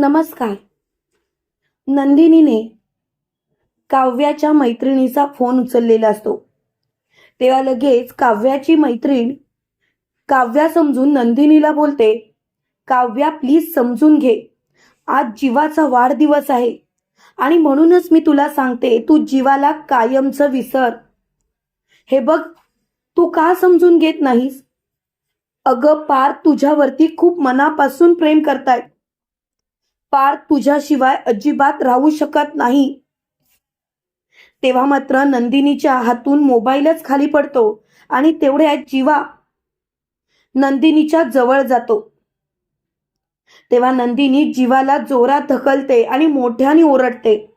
नमस्कार. नंदिनीने काव्याच्या मैत्रिणीचा फोन उचललेला असतो. तेव्हा लगेच काव्याची मैत्रीण काव्या समजून नंदिनीला बोलते काव्या प्लीज समजून घे. आज जीवाचा वाढदिवस आहे आणि म्हणूनच मी तुला सांगते तू जीवाला कायमचं विसर. हे बघ तू का समजून घेत नाहीस? अगं पार तुझ्यावरती खूप मनापासून प्रेम करतायत. पार तुझ्याशिवाय अजिबात राहू शकत नाही. तेव्हा मात्र नंदिनीच्या हातून मोबाईलच खाली पडतो आणि तेवढ्या जीवा नंदिनीच्या जवळ जातो. तेव्हा नंदिनी जीवाला जोरात ढकलते आणि मोठ्याने ओरडते.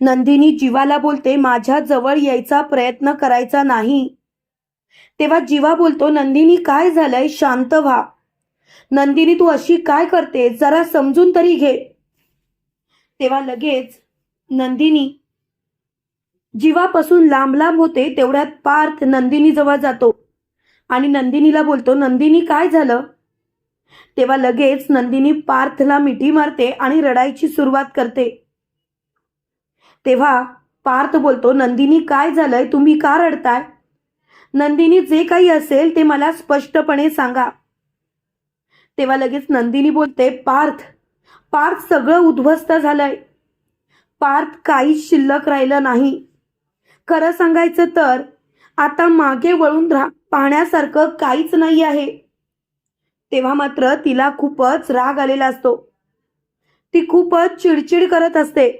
नंदिनी जीवाला बोलते माझ्या जवळ यायचा प्रयत्न करायचा नाही. तेव्हा जीवा बोलतो नंदिनी काय झालंय? शांत व्हा. नंदिनी तू अशी काय करते जरा समजून तरी घे. तेव्हा लगेच नंदिनी जीवापासून लांब लांब होते तेवढ्यात पार्थ नंदिनी जवळ जातो. आणि नंदिनीला बोलतो नंदिनी काय झालं? तेव्हा लगेच नंदिनी पार्थला मिठी मारते आणि रडायची सुरुवात करते. तेव्हा पार्थ बोलतो नंदिनी काय झालंय? तुम्ही का रडताय? नंदिनी जे काही असेल ते मला स्पष्टपणे सांगा. तेव्हा लगेच नंदिनी बोलते पार्थ पार्थ सगळं उद्ध्वस्त झालंय. पार्थ काहीच शिल्लक राहिलं नाही. खरं सांगायचं तर आता मागे वळून रा पाहण्यासारखं काहीच नाही आहे. तेव्हा मात्र तिला खूपच राग आलेला असतो. ती खूपच चिडचिड करत असते.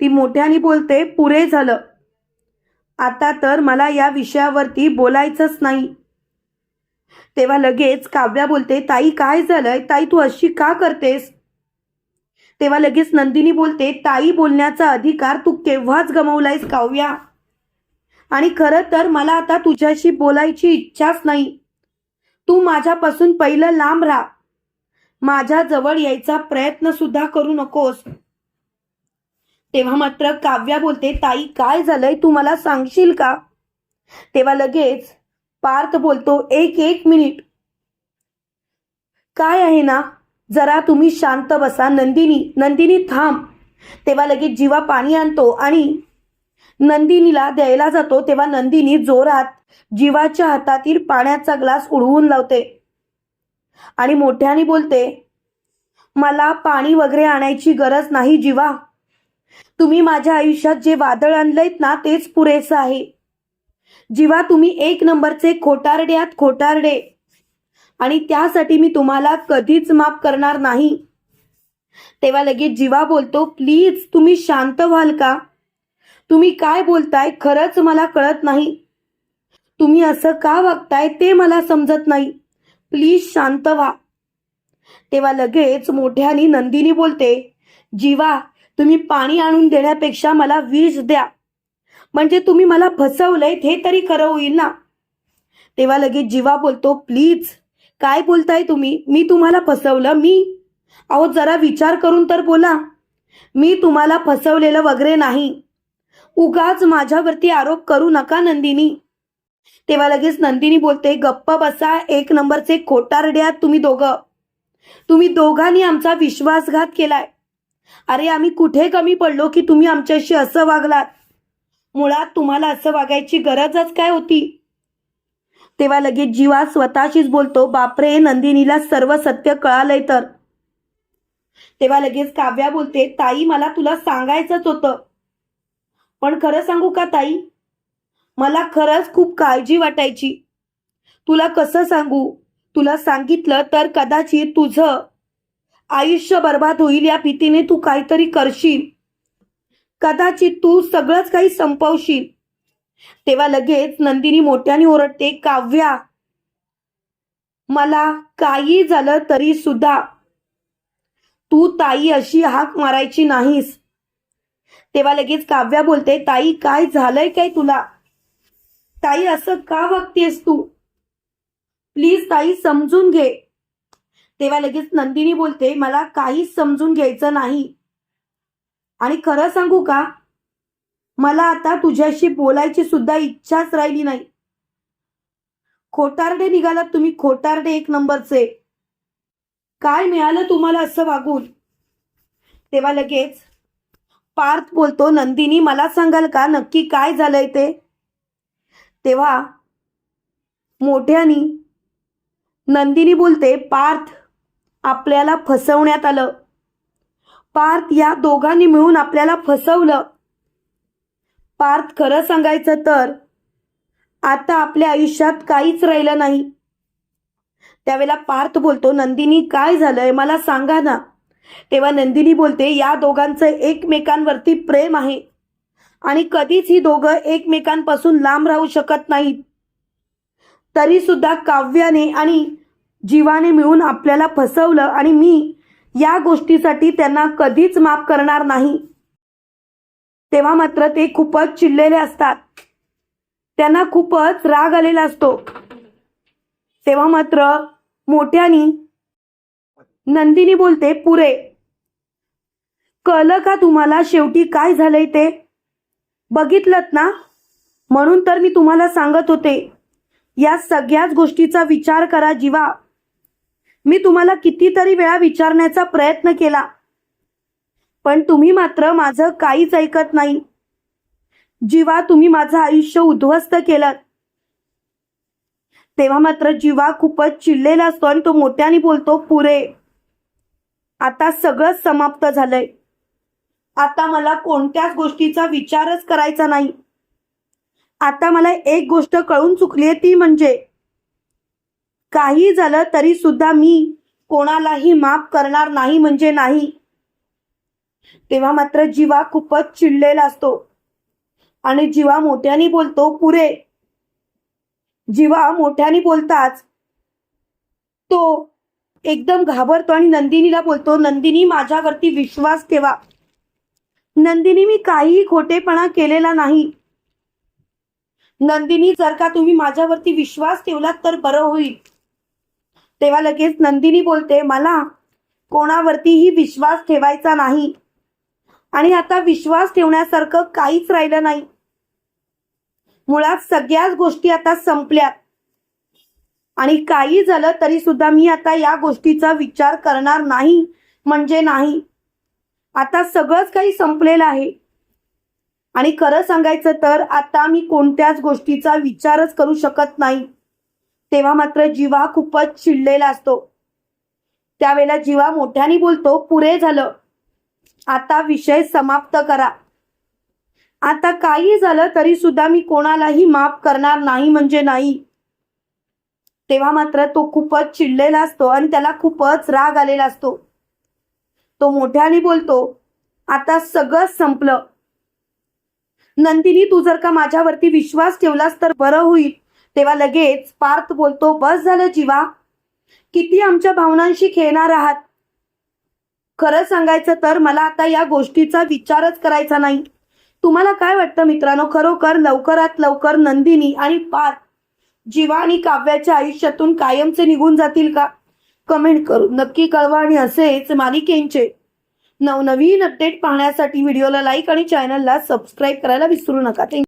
ती मोठ्याने बोलते पुरे झालं. आता तर मला या विषयावरती बोलायचंच नाही. तेव्हा लगेच काव्या बोलते ताई काय झालंय? ताई तू अशी का करतेस? तेव्हा लगेच नंदिनी बोलते ताई बोलण्याचा अधिकार तू केव्हाच गमावलायस काव्या? आणि खरं तर मला आता तुझ्याशी बोलायची इच्छाच नाही. तू माझ्यापासून पहिलं लांब राहा. माझ्या जवळ यायचा प्रयत्न सुद्धा करू नकोस. तेव्हा मात्र काव्या बोलते ताई काय झालंय? तू मला सांगशील का? तेव्हा लगेच पार्थ बोलतो एक एक मिनिट. काय आहे ना? जरा तुम्ही शांत बसा नंदिनी नंदिनी थांब. तेव्हा लगेच जीवा पाणी आणतो आणि नंदिनीला द्यायला जातो. तेव्हा नंदिनी जोरात जीवाच्या हातातील पाण्याचा ग्लास उडवून लावते आणि मोठ्याने बोलते मला पाणी वगैरे आणायची गरज नाही जीवा. तुम्ही माझ्या आयुष्यात जे वादळ आणलंयत ना तेच पुरेसं आहे. जीवा तुम्ही एक नंबरचे खोटारडे आहात खोटारडे. आणि त्यासाठी मी तुम्हाला कधीच माफ करणार नाही. तेव्हा लगेच जीवा बोलतो प्लीज तुम्ही शांत व्हाल का? तुम्ही काय बोलताय? खरंच मला कळत नाही. तुम्ही असं का वागताय ते मला समजत नाही. प्लीज शांत व्हा. तेव्हा लगेच मोठ्यानी नंदिनी बोलते जीवा तुम्ही पाणी आणून देण्यापेक्षा मला विष द्या. म्हणजे तुम्ही मला फसवलंय हे तरी खरं होईल ना? तेव्हा लगेच जीवा बोलतो प्लीज काय बोलताय तुम्ही? मी तुम्हाला फसवलं मी? अहो जरा विचार करून तर बोला. मी तुम्हाला फसवलेलं वगैरे नाही. उगाच माझ्यावरती आरोप करू नका नंदिनी. तेव्हा लगेच नंदिनी बोलते गप्प बसा एक नंबरचे खोटारडे तुम्ही दोघं. तुम्ही दोघांनी आमचा विश्वासघात केलाय. अरे आम्ही कुठे कमी पडलो की तुम्ही आमच्याशी असं वागलात? मुळात तुम्हाला असं वागायची गरजच काय होती? तेव्हा लगेच जीवा स्वतःशीच बोलतो बापरे नंदिनीला सर्व सत्य कळालंय तर. तेव्हा लगेच काव्या बोलते ताई मला तुला सांगायचंच होतं. पण खरं सांगू का ताई? मला खरंच खूप काळजी वाटायची. तुला कसं सांगू? तुला सांगितलं तर कदाचित तुझं आयुष्य बर्बाद होईल या भीतीने तू काहीतरी करशील. कदाचित तू सगळंच काही संपवशील. तेव्हा लगेच नंदिनी मोठ्याने ओरडते काव्या मला काही झालं तरी सुद्धा. तू ताई अशी हाक मारायची नाहीस. तेव्हा लगेच काव्या बोलते ताई काय झालंय काय तुला? ताई असं का वागतेस तू? प्लीज ताई समजून घे. तेव्हा लगेच नंदिनी बोलते मला काहीच समजून घ्यायचं नाही. आणि खरं सांगू का? मला आता तुझ्याशी बोलायची सुद्धा इच्छाच राहिली नाही. खोटारडे निघालात तुम्ही खोटारडे एक नंबरचे. काय मिळालं तुम्हाला असं वागून? तेव्हा लगेच पार्थ बोलतो नंदिनी मला सांगाल का? नक्की काय झालंय ते? तेव्हा मोठ्यानी नंदिनी बोलते पार्थ आपल्याला फसवण्यात आलं. पार्थ या दोघांनी मिळून आपल्याला फसवलं. पार्थ खरं सांगायचं तर आता आपल्या आयुष्यात काहीच राहिलं नाही. त्यावेळेला पार्थ बोलतो नंदिनी काय झालंय? मला सांगा ना. तेव्हा नंदिनी बोलते या दोघांचं एकमेकांवरती प्रेम आहे आणि कधीच ही दोघं एकमेकांपासून लांब राहू शकत नाहीत. तरी सुद्धा काव्याने आणि जीवाने मिळून आपल्याला फसवलं आणि मी या गोष्टीसाठी त्यांना कधीच माफ करणार नाही. तेव्हा मात्र ते खूपच चिडलेले असतात. त्यांना खूपच राग आलेला असतो. तेव्हा मात्र मोठ्यानी नंदिनी बोलते पुरे कळलं का तुम्हाला शेवटी काय झालंय ते? बघितलं ना? म्हणून तर मी तुम्हाला सांगत होते. या सगळ्याच गोष्टीचा विचार करा जीवा. मी तुम्हाला कितीतरी वेळा विचारण्याचा प्रयत्न केला. पण तुम्ही मात्र माझं काहीच ऐकत नाही. जीवा तुम्ही माझं आयुष्य उद्ध्वस्त केलं तेव्हा मात्र जीवा खूपच चिडलेला असतो आणि तो मोठ्याने बोलतो पुरे आता सगळं समाप्त झालंय. आता मला कोणत्याच गोष्टीचा विचारच करायचा नाही. आता मला एक गोष्ट कळून चुकली ती म्हणजे काही झालं तरी सुद्धा मी कोणालाही माफ करणार नाही म्हणजे नाही. तेव्हा मात्र जीवा खूपच चिडलेला असतो. आणि जीवा मोठ्याने बोलतो पुरे. जीवा मोठ्याने बोलताच तो एकदम घाबरतो आणि नंदिनीला बोलतो नंदिनी माझ्यावरती विश्वास ठेवा. नंदिनी मी काहीही खोटेपणा केलेला नाही. नंदिनी जर का तुम्ही माझ्यावरती विश्वास ठेवलात तर बरं होईल. तेव्हा लगेच नंदिनी बोलते मला कोणावरतीही विश्वास ठेवायचा नाही. आणि आता विश्वास ठेवण्यासारखं काहीच राहिलं नाही. मुळात सगळ्याच गोष्टी आता संपल्यात. आणि काही झालं तरी सुद्धा मी आता या गोष्टीचा विचार करणार नाही म्हणजे नाही. आता सगळंच काही संपलेलं आहे. आणि खरं सांगायचं तर आता मी कोणत्याच गोष्टीचा विचारच करू शकत नाही. तेव्हा मात्र जीवा खूपच चिडलेला असतो. त्यावेळेला जीवा मोठ्याने बोलतो पुरे झालं. आता विषय समाप्त करा. आता काही झालं तरी सुद्धा मी कोणालाही माफ करणार नाही म्हणजे नाही. तेव्हा मात्र तो खूपच चिडलेला असतो आणि त्याला खूपच राग आलेला असतो. तो मोठ्याने बोलतो आता सगळं संपलं. नंदिनी तू जर का माझ्यावरती विश्वास ठेवलास तर बरं होईल. तेव्हा लगेच पार्थ बोलतो बस झालं जीवा. किती आमच्या भावनांशी खेळणार आहात? खरं सांगायचं तर मला आता या गोष्टीचा विचारच करायचा नाही. तुम्हाला काय वाटतं मित्रांनो? खरोखर लवकरात लवकर नंदिनी आणि पार्थ जीवा आणि काव्याच्या आयुष्यातून कायमचे निघून जातील का? कमेंट करू नक्की कळवा आणि असेच मालिकेंचे नवनवीन अपडेट पाहण्यासाठी व्हिडिओला लाईक आणि चॅनलला सबस्क्राईब करायला विसरू नका. थँक्यू